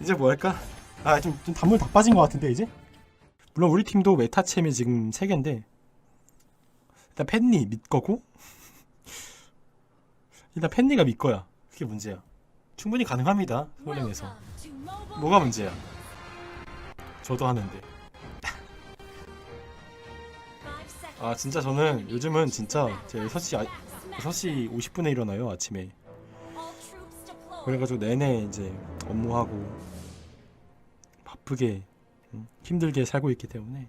이제 뭐 할까? 아, 좀, 좀 단물 다 빠진 것 같은데, 이제? 물론 우리 팀도 메타챔이 지금 3개인데, 일단 팬니 믿 거고, 일단 팬니가 믿 거야. 그게 문제야. 충분히 가능합니다, 소령에서. 뭐가 문제야? 저도 하는데. 아, 진짜 저는 요즘은 진짜 제 6시, 아, 6시 50분에 일어나요, 아침에. 그래가지고 내내 이제 업무하고 바쁘게 음, 힘들게 살고 있기 때문에.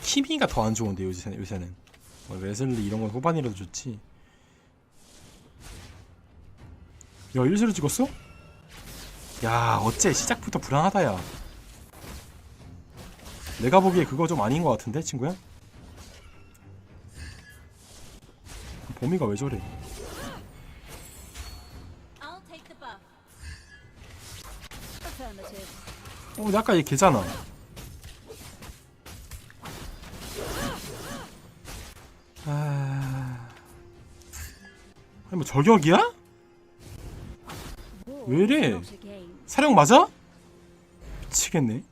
키미가 더 안 좋은데 요새, 요새는. 뭐 웨슬리 이런 건 후반이라도 좋지. 야 1세로 찍었어? 야 어째 시작부터 불안하다 야. 내가 보기에 그거 좀 아닌 것 같은데 친구야? 범위가 왜 저래 어, 근데 아까 얘 걔잖아. 아, 아니 뭐 저격이야? 왜 이래? 사령 맞아? 미치겠네.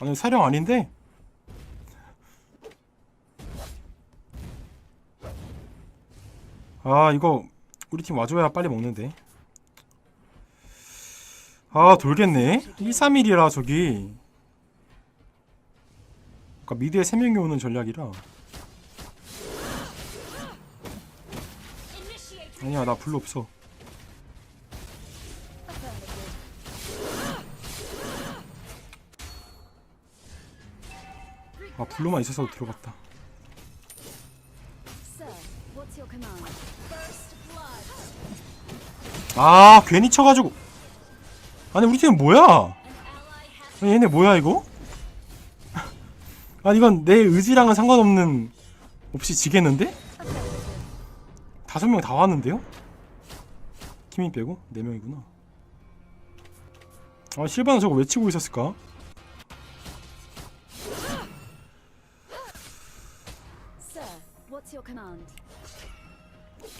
아니 사령 아닌데? 아 이거 우리 팀 와줘야 빨리 먹는데. 아 돌겠네. 1, 3일이라 저기. 그러니까 미드에 3명이 오는 전략이라. 아니야 나 블루 없어. 아 블루만 있어서 들어갔다. 아 괜히 쳐가지고. 아니 우리 팀 뭐야? 아니, 얘네 뭐야 이거? 아 이건 내 의지랑은 상관없는 없이 지겠는데? 다섯 명 다 왔는데요? 키미 빼고 네 명이구나. 아 실바는 저거 왜 치고 있었을까?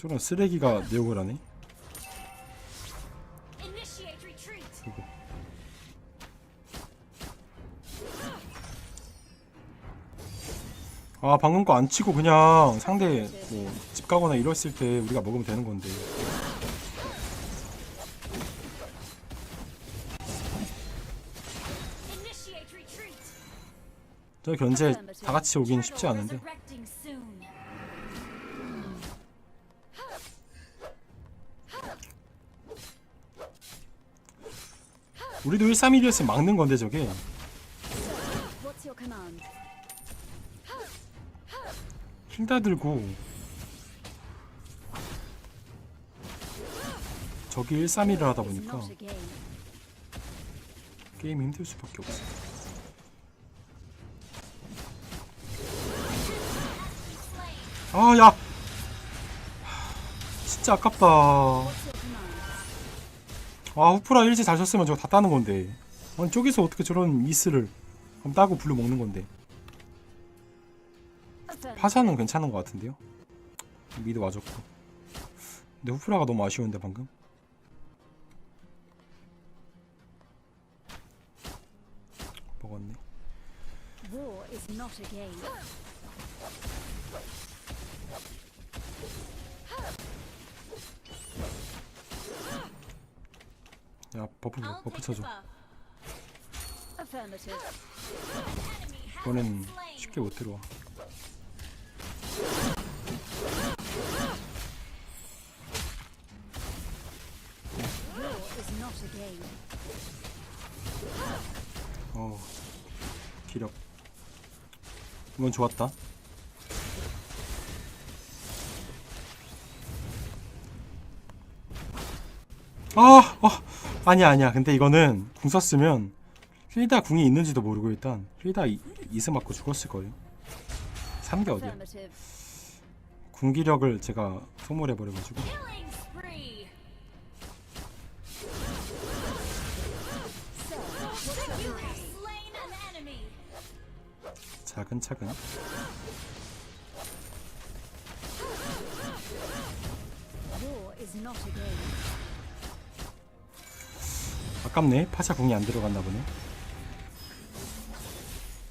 저런 쓰레기가 내 욕을 하네. 아 방금 거 안 치고 그냥 상대 뭐 집 가거나 이랬을 때 우리가 먹으면 되는 건데. 저 견제 다 같이 오긴 쉽지 않은데. 우리도 131이었으면 막는 건데 저게. 힐다 들고 저기 131을 하다 보니까. 게임이 힘들 수밖에 없어. 아, 야! 진짜 아깝다. 아, 후프라 일지 잘 썼으면 저거 다 따는 건데. 아니, 저기서 어떻게 저런 미스를 그럼 따고 블루 먹는 건데. 파사는 괜찮은 것 같은데요? 미드 와줬고. 근데 후프라가 너무 아쉬운데, 방금? 먹었네. 야, 버프, 버프 쳐줘. slain. 쉽게 못 들어와. 어 기력 이건 좋았다 아, 아 아니야 아니야. 근데 이거는 궁 썼으면 휠다 궁이 있는지도 모르고 일단 휠다 이승 맞고 죽었을 거예요. 3개 어디야? 궁기력을 제가 소모해버려가지고. 차근차근. 아깝네. 파샤 궁이 안 들어갔나 보네.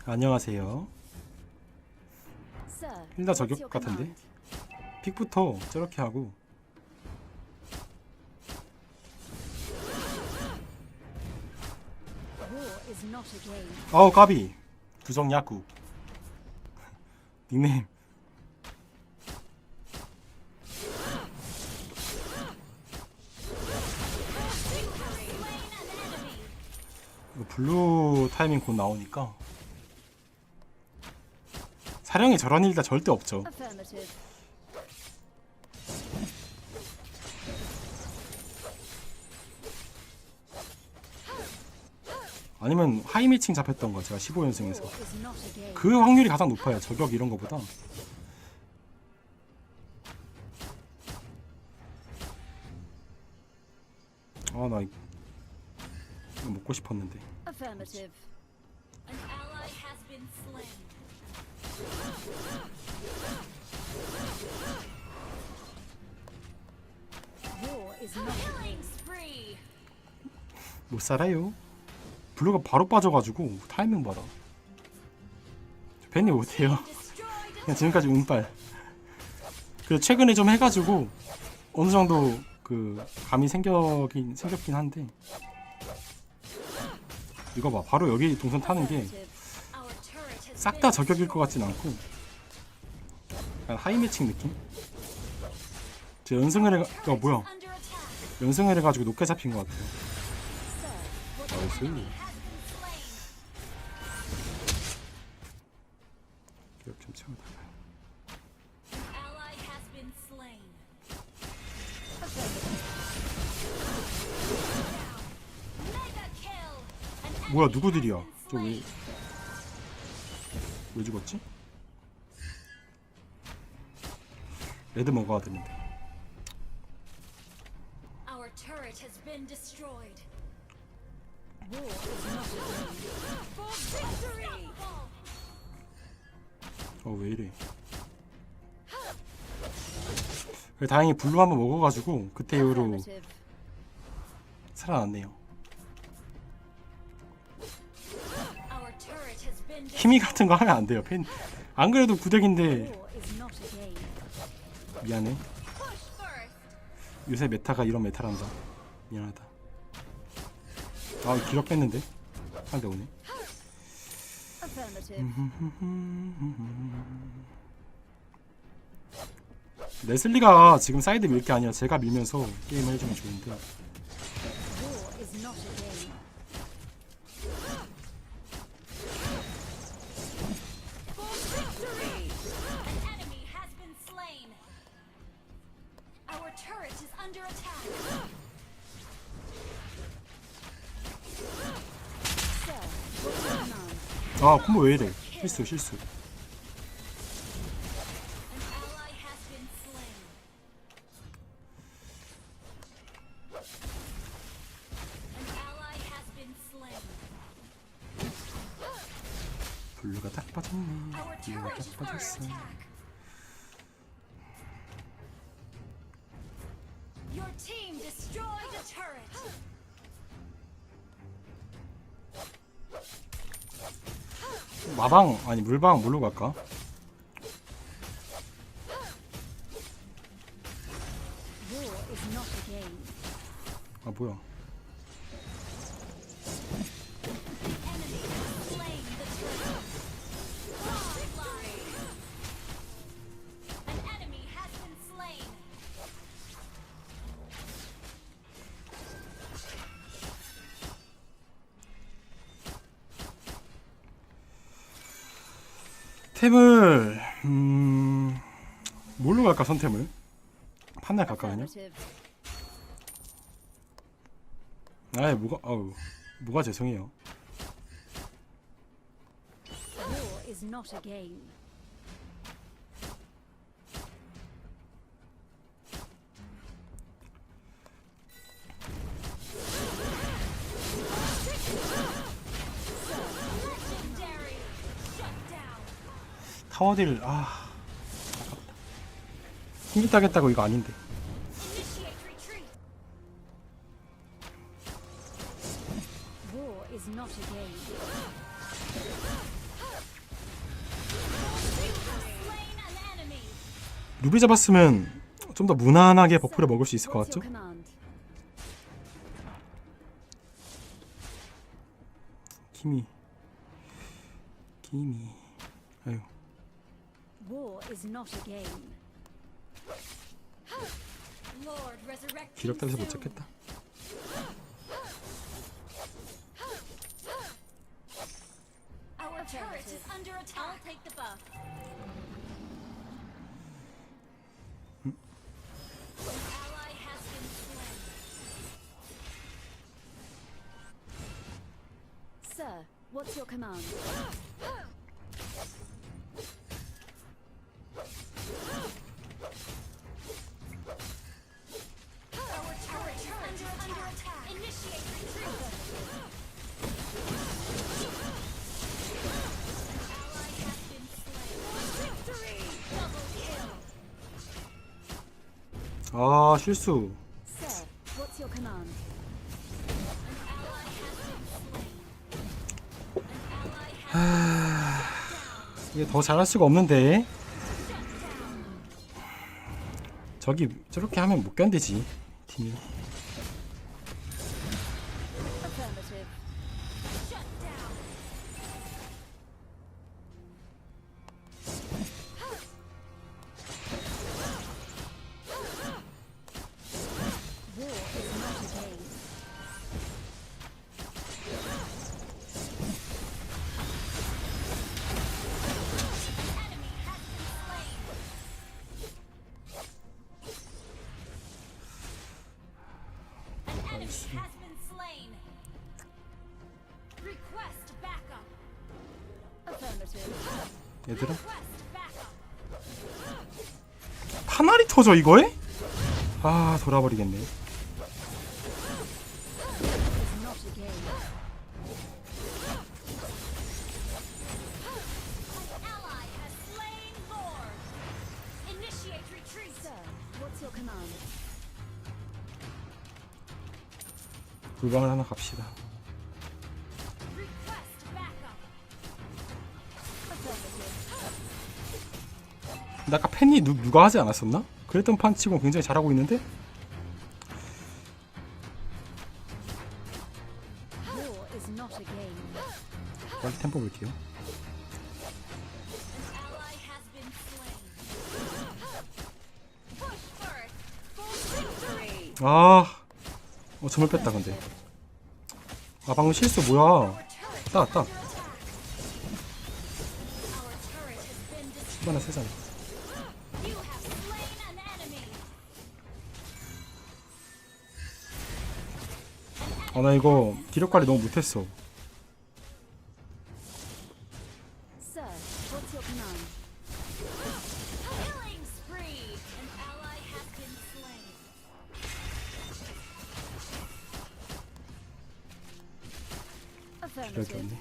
안녕하세요. 힐다 저격 같은데? 픽부터 저렇게 하고. 아우 까비 부정 야구 닉네임 블루 타이밍 곧 나오니까 사령이 저런 일다 절대 없죠. 아니면 하이 매칭 잡혔던 거 제가 15연승에서 War is not a game. 그 확률이 가장 높아요 저격 이런 거보다 아나 먹고 싶었는데 Affirmative. An ally has been slain. War is not a Killing game. spree. 못 살아요 블루가 바로 빠져가지고 타이밍 봐라 팬이 못해요 그냥 지금까지 운빨 그 최근에 좀 해가지고 어느 정도 그 감이 생겨긴 생겼긴 한데 이거 봐 바로 여기 동선 타는 게 싹 다 저격일 것 같진 않고 약간 하이 매칭 느낌? 제 연승을 해 어, 뭐야. 연승을 해가지고 높게 잡힌 것 what 나이스 뭐야 누구들이야 been 저왜 slain. 왜 죽었지? 레드 먹어야 되는데 Our turret has been destroyed. war is not a game. For victory. 어 왜 이래 그래, 다행히 블루 한번 먹어가지고 그때 이후로. 살아났네요 힘이 같은 거 하면 안 돼요 팬. 안 그래도 구덱인데. 미안해. 요새 메타가 이런 메타란다 미안하다 아 기력 뺐는데 상대 오네. 레슬리가 지금 사이드 밀 게 아니라 제가 밀면서 게임을 해주면 좋은데 아 콤보 왜 이래? 실수 실수 아니 물방 뭘로 갈까? 아 뭐야 템을 음 뭘로 갈까 선템을? 판넬 갈까 그냥? 아이 뭐가 아우 뭐가 죄송해요 타워딜 아. 아깝다 힘기 따겠다고 이거 아닌데. 루비 잡았으면 좀 더 무난하게 버프를 먹을 수 있을 것 같죠? 기미. 기미. 아유. War is not a game. Lord resurrect. 기력달려서 못 찾겠다 Our turret is under attack. I'll take the buff. An ally has been slain. Sir, what's your command? An ally has 이게 더 잘할 수가 없는데. 저기 저렇게 하면 못 견디지 팀이 얘들아. 파날이 터져 이거에? 아 돌아버리겠네? 불방을 하나 갑시다 근데 아까 팬이 누, 누가 하지 않았었나? 그랬던 판 치고 굉장히 잘하고 있는데? 빨리 템포 볼게요. 아 어, 점을 뺐다 근데 아 방금 실수 뭐야 Our turret 따, 따. under attack. Our turret has been destroyed. 수바나 세잖아 아 나 이거 기력 관리 너무 못했어. 기력이. 없네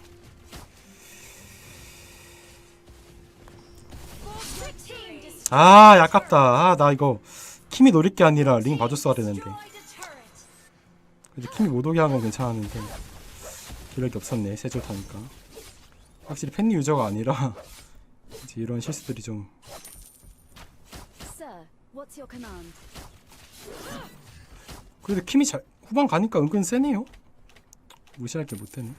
아 아깝다 아 나 이거 킴이 노릴 게 아니라 링 봐줬어야 되는데. 근데 킴이 못 오게 한건 괜찮았는데 기력이 없었네 세조 타니까. 확실히 팬리 유저가 아니라 이제 이런 실수들이 좀? 그래도 킴이 잘 후반 가니까 은근 세네요. 무시할 게 못되네.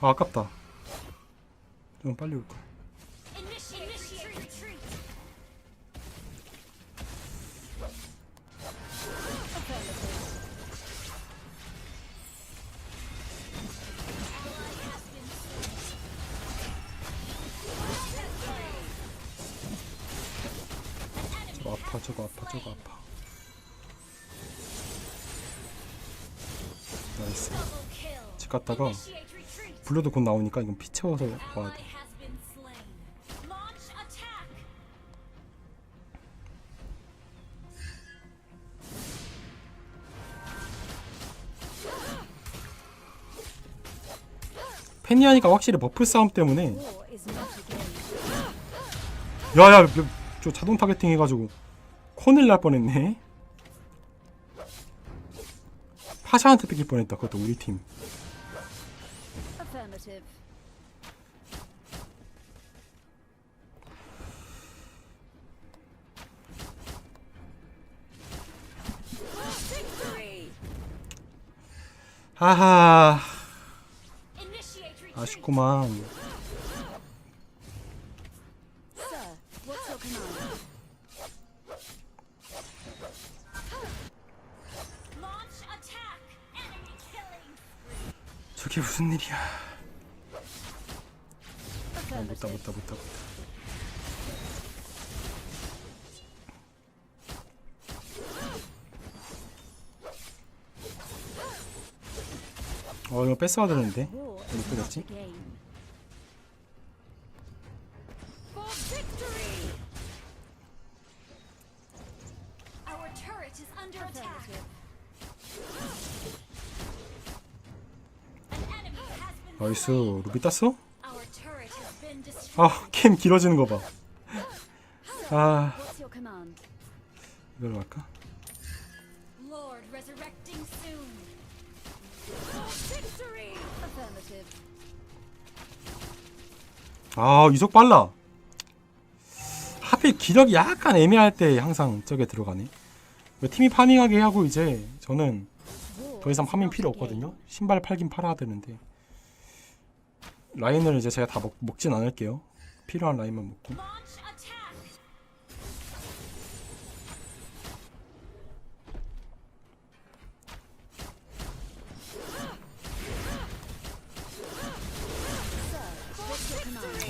아 아깝다. 좀 빨리 올걸 저거 아파 나이스. 집 갔다가. 블루도 곧 나오니까 이건 피 채워서 와야 Ally 돼 has been slain. Launch attack. 팬이 하니까 확실히 버프 싸움 때문에. 야야 저 자동 타겟팅 해가지고 코넬 날 뻔했네 카샤한테 뺏길 뻔했다. 그것도 우리 팀. 하하. 아쉽구만. 무슨 일이야? 아, 못다. 못다 못다 못다. 어 이거 뺏어야 되는데 not 끊었지? 나이스. 루비 땄어? Destroyed. 아캠 길어지는 거 봐. 아? 이걸로 갈까? 아 이속 빨라. 하필 기력이 약간 애매할 때 항상 저게 들어가네. 왜 팀이 파밍하게 하고 이제 저는 더 이상 파밍 필요. 없거든요. 신발 팔긴 팔아야 되는데 라인을 이제 제가 다 먹, 먹진 않을게요. 필요한 라인만 먹고.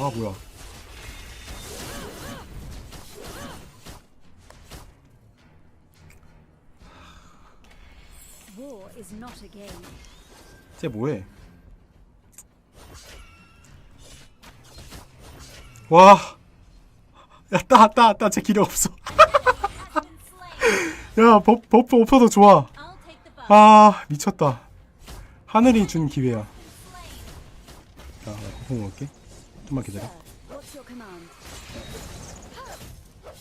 아 뭐야? 쟤 뭐해? 와, 야 따 따따쟤 기력 없어. 야 버, 버프 없어도 좋아. 아 미쳤다. 하늘이 준 기회야. 나 버프 먹을게. 좀만 기다려.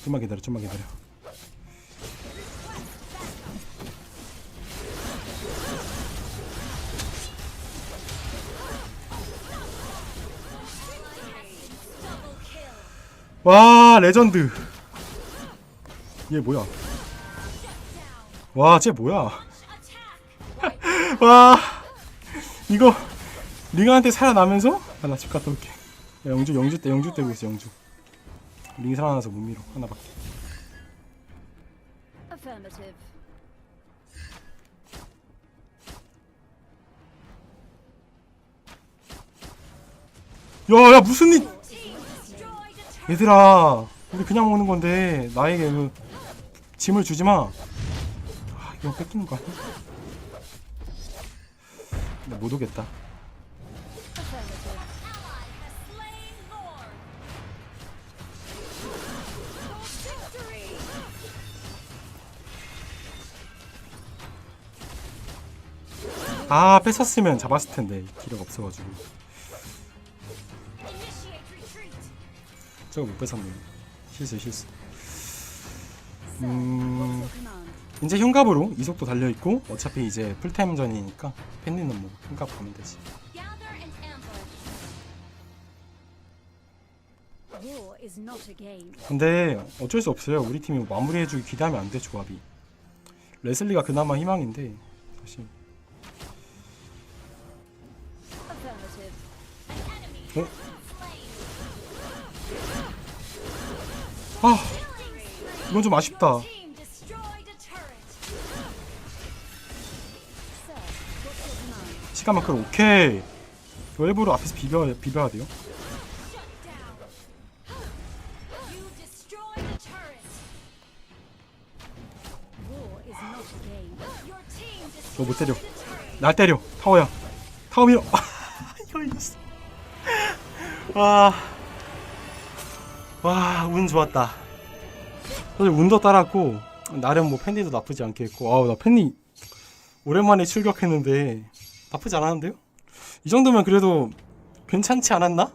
좀만 기다려. 좀만 기다려. 와 레전드. 얘 뭐야? 와, 쟤 뭐야? 와 이거 링한테 살아나면서 아, 나집 갔다 올게. 야, 영주 영주 때 영주 때고 있어 영주. 링 살아나서 못 밀어 하나밖에. 야야 무슨 일? 얘들아 우리 그냥 먹는 건데 나에게 그 짐을 주지 마. 아 이거 뺏기는 거 아니야? 나 못 오겠다. 아 뺏었으면 잡았을 텐데 기력 없어가지고. 저거 못 뺏었네. 실수 실수. 음. 이제 흉갑으로 이속도 달려 있고 어차피 이제 풀타임전이니까 팬니는 뭐 흉갑 가면 되지. 근데 어쩔 수 없어요. 우리 팀이 마무리해주기 기대하면 안 돼 조합이. 레슬리가 그나마 희망인데 사실 어? 아. 이건 좀 아쉽다. Team destroyed a turret. Sir, what's your command? 시간 만큼 오케이. 일부러 앞에서 비벼 비벼야 돼요. Shut down. You destroyed a turret. War is not a game. Your team 저거 못 destroyed 때려. 날 때려 타워야. 타워 밀어. 이거 이겼어. 와. 와, 운 좋았다. 사실 운도 따랐고 나름 뭐 팬디도 나쁘지 않게 했고 아우 나 팬디 오랜만에 출격했는데 나쁘지 않았는데요? 이 정도면 그래도 괜찮지 않았나?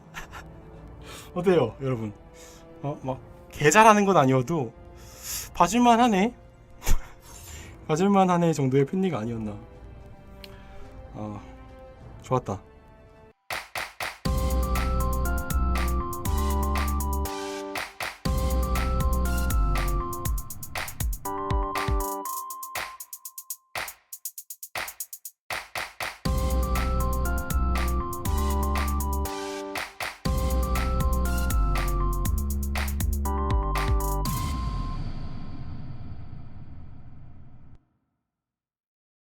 어때요, 여러분? 어, 막 개잘하는 건 아니어도 봐줄만 하네. 봐줄만 하네 정도의 팬디가 아니었나. 어 좋았다